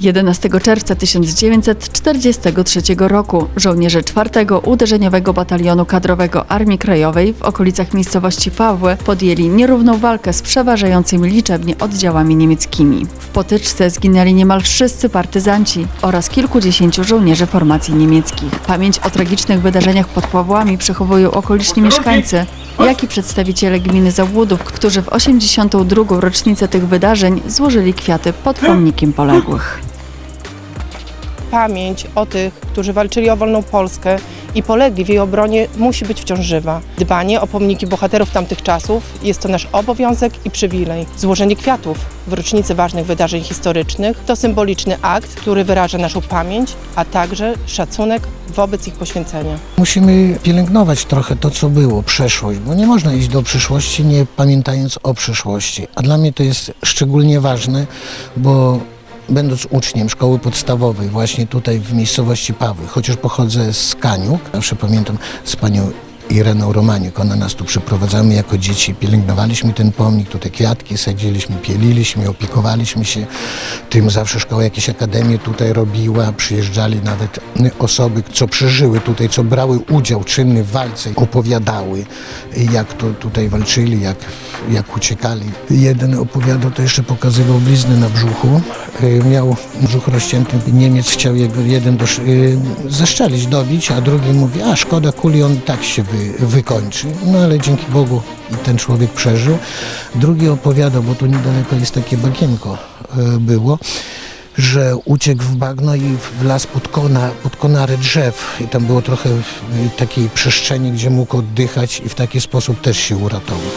11 czerwca 1943 roku żołnierze 4 Uderzeniowego Batalionu Kadrowego Armii Krajowej w okolicach miejscowości Pawły podjęli nierówną walkę z przeważającymi liczebnie oddziałami niemieckimi. W potyczce zginęli niemal wszyscy partyzanci oraz kilkudziesięciu żołnierzy formacji niemieckich. Pamięć o tragicznych wydarzeniach pod Pawłami przechowują okoliczni mieszkańcy, jak i przedstawiciele gminy Załudów, którzy w 82. rocznicę tych wydarzeń złożyli kwiaty pod pomnikiem poległych. Pamięć o tych, którzy walczyli o wolną Polskę i polegli w jej obronie, musi być wciąż żywa. Dbanie o pomniki bohaterów tamtych czasów jest to nasz obowiązek i przywilej. Złożenie kwiatów w rocznicy ważnych wydarzeń historycznych to symboliczny akt, który wyraża naszą pamięć, a także szacunek wobec ich poświęcenia. Musimy pielęgnować trochę to, co było, przeszłość, bo nie można iść do przyszłości, nie pamiętając o przeszłości. A dla mnie to jest szczególnie ważne, bo będąc uczniem szkoły podstawowej właśnie tutaj w miejscowości Pawły, chociaż pochodzę z Kaniuk, zawsze pamiętam z panią Ireną Romaniuk, ona nas tu przyprowadzamy jako dzieci, pielęgnowaliśmy ten pomnik, tutaj kwiatki sadziliśmy, pieliliśmy, opiekowaliśmy się. Tym, zawsze szkoła jakieś akademie tutaj robiła, przyjeżdżali nawet osoby, co przeżyły tutaj, co brały udział czynny w walce, opowiadały, jak to tutaj walczyli, jak, jak uciekali. Jeden opowiadał, to jeszcze pokazywał blizny na brzuchu, Y, miał brzuch rozcięty, Niemiec chciał jego jeden do, y, zeszczelić, dobić, a drugi mówi, a szkoda kuli, on tak się wy, wykończy. No ale dzięki Bogu ten człowiek przeżył. Drugi opowiadał, bo tu niedaleko jest takie bagienko y, było, że uciekł w bagno i w las pod, kona, pod konary drzew i tam było trochę y, takiej przestrzeni, gdzie mógł oddychać i w taki sposób też się uratował.